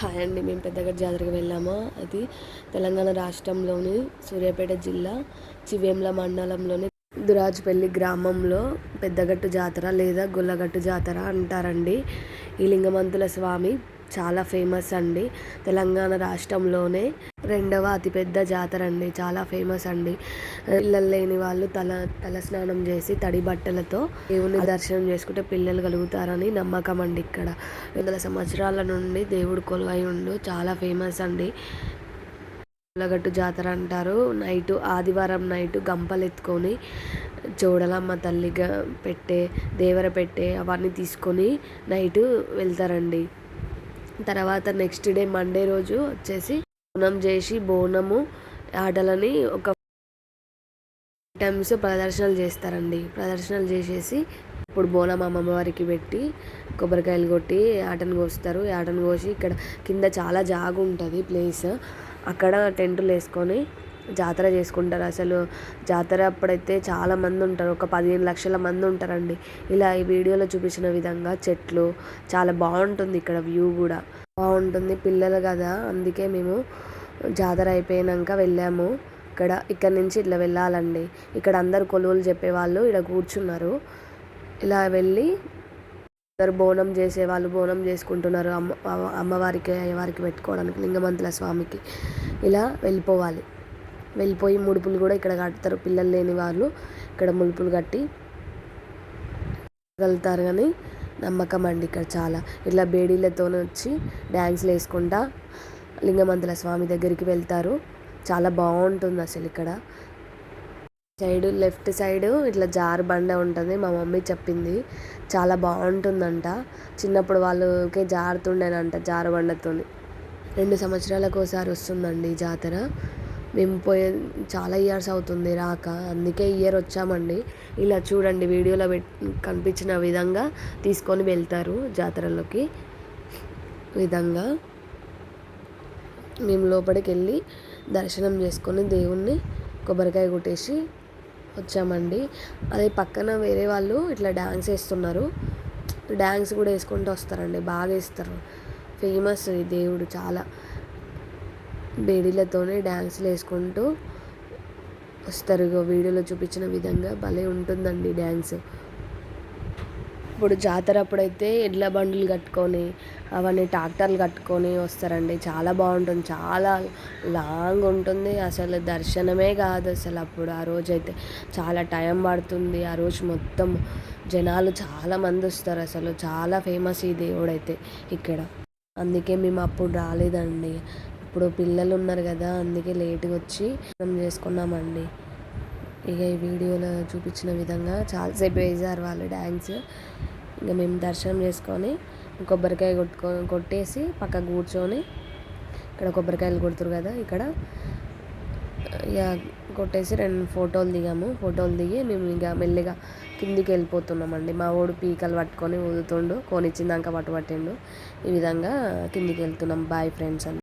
Hi అండి మేము పెద్దగడ్డ జాతరకి వెళ్ళాము? అది తెలంగాణ రాష్ట్రంలోని సూర్యాపేట జిల్లా చివేంల మండలంలోని దురాజుపల్లి గ్రామంలో పెద్దగట్టు జాతర లేదా గొల్లగట్టు జాతర అంటారండి. ఈ లింగమంతుల స్వామి చాలా ఫేమస్ అండి. తెలంగాణ రాష్ట్రంలోనే రెండవ అతిపెద్ద జాతర అండి చాలా ఫేమస్ అండి. పిల్లలు లేని వాళ్ళు తల తల స్నానం చేసి తడి బట్టలతో దేవుని దర్శనం చేసుకుంటే పిల్లలు కలుగుతారని నమ్మకం అండి ఇక్కడ. వందల సంవత్సరాల నుండి దేవుడు కొలువై ఉండు చాలా ఫేమస్ అండి. పుల్లగట్టు జాతర అంటారు. నైట్ ఆదివారం నైట్ గంపలు ఎత్తుకొని చూడలమ్మ తల్లిగా పెట్టే దేవర పెట్టే అవన్నీ తీసుకొని నైట్ వెళ్తారండి. తర్వాత నెక్స్ట్ డే మండే రోజు వచ్చేసి బోనం చేసి బోనము ఆటలని ఒక టైమ్స్ ప్రదర్శనలు చేస్తారండి. ప్రదర్శనలు చేసేసి ఇప్పుడు బోనం అమ్మవారికి పెట్టి కొబ్బరికాయలు కొట్టి ఆటను కోస్తారు. ఆటను కోసి ఇక్కడ కింద చాలా జాగు ఉంటుంది ప్లేస్. అక్కడ టెంటులు వేసుకొని జాతర చేసుకుంటారు. అసలు జాతర అప్పుడైతే చాలా మంది ఉంటారు. ఒక పదిహేను లక్షల మంది ఉంటారండి. ఇలా ఈ వీడియోలో చూపించిన విధంగా చెట్లు చాలా బాగుంటుంది. ఇక్కడ వ్యూ కూడా బాగుంటుంది. పిల్లలు కదా. అందుకే మేము జాతర అయిపోయాక వెళ్ళాము. ఇక్కడ ఇక్కడ నుంచి ఇట్లా వెళ్ళాలండి. ఇక్కడ అందరు కొలువులు చెప్పేవాళ్ళు ఇక్కడ కూర్చున్నారు. ఇలా వెళ్ళి అందరు బోనం చేసేవాళ్ళు బోనం చేసుకుంటున్నారు అమ్మ అమ్మవారికి అయ్యవారికి పెట్టుకోవడానికి లింగమంతుల స్వామికి. ఇలా వెళ్ళిపోవాలి. వెళ్ళిపోయి ముడుపులు కూడా ఇక్కడ కడతారు. పిల్లలు లేని వాళ్ళు ఇక్కడ ముడుపులు కట్టి వెళ్తారు కానీ నమ్మకం అండి ఇక్కడ చాలా. ఇట్లా బేడీలతో వచ్చి డ్యాన్స్లు వేసుకుంటా లింగమంతుల స్వామి దగ్గరికి వెళ్తారు. చాలా బాగుంటుంది అసలు ఇక్కడ. సైడ్ లెఫ్ట్ సైడ్ ఇట్లా జారు బండ ఉంటుంది. మా మమ్మీ చెప్పింది. చాలా బాగుంటుందంట. చిన్నప్పుడు వాళ్ళకే జారుతుండేనంట జారు బండతో రెండు సంవత్సరాలకు ఒకసారి వస్తుందండి ఈ జాతర. మేము పోయే చాలా ఇయర్స్ అవుతుంది రాక. అందుకే ఇయర్ వచ్చామండి. ఇలా చూడండి వీడియోలో కనిపించిన విధంగా తీసుకొని వెళ్తారు జాతరలోకి. విధంగా. మేము లోపలికి వెళ్ళి దర్శనం చేసుకొని దేవుణ్ణి కొబ్బరికాయ కొట్టేసి వచ్చామండి. అదే పక్కన వేరే వాళ్ళు ఇట్లా డ్యాన్స్ వేస్తున్నారు. డ్యాన్స్ కూడా వేసుకుంటూ వస్తారండి. బాగా వేస్తారు. ఫేమస్ ఈ దేవుడు చాలా. బేడీలతోనే డ్యాన్స్లు వేసుకుంటూ వస్తారు. వీడియోలో చూపించిన విధంగా భలే ఉంటుందండి డ్యాన్స్ ఇప్పుడు జాతర అప్పుడైతే ఎడ్ల బండులు కట్టుకొని అవన్నీ ట్రాక్టర్లు కట్టుకొని వస్తారండి. చాలా బాగుంటుంది. చాలా లాంగ్ ఉంటుంది. అసలు దర్శనమే కాదు అసలు అప్పుడు. ఆ రోజైతే చాలా టైం పడుతుంది. ఆ రోజు మొత్తం జనాలు చాలా మంది వస్తారు అసలు. చాలా ఫేమస్ ఈ దేవుడైతే ఇక్కడ. అందుకే మేము అప్పుడు రాలేదండి. ఇప్పుడు పిల్లలు ఉన్నారు కదా అందుకే లేట్గా వచ్చి చేసుకున్నామండి. ఇక ఈ వీడియోలో చూపించిన విధంగా చాలాసేపు వేసారు వాళ్ళు డ్యాన్స్. ఇంకా మేము దర్శనం చేసుకొని కొబ్బరికాయ కొట్టుకో కొట్టేసి పక్కకు కూర్చొని ఇక్కడ కొబ్బరికాయలు కొడుతురు కదా ఇక్కడ. ఇక కొట్టేసి రెండు ఫోటోలు దిగాము. ఫోటోలు దిగి మేము ఇక మెల్లిగా కిందికి వెళ్ళిపోతున్నామండి. మా ఓడు పీకలు పట్టుకొని ఊదుతుండు. కోనిచ్చిందాక పట్టు పట్టిండు ఈ విధంగా కిందికి వెళ్తున్నాం. బాయ్ ఫ్రెండ్స్ అని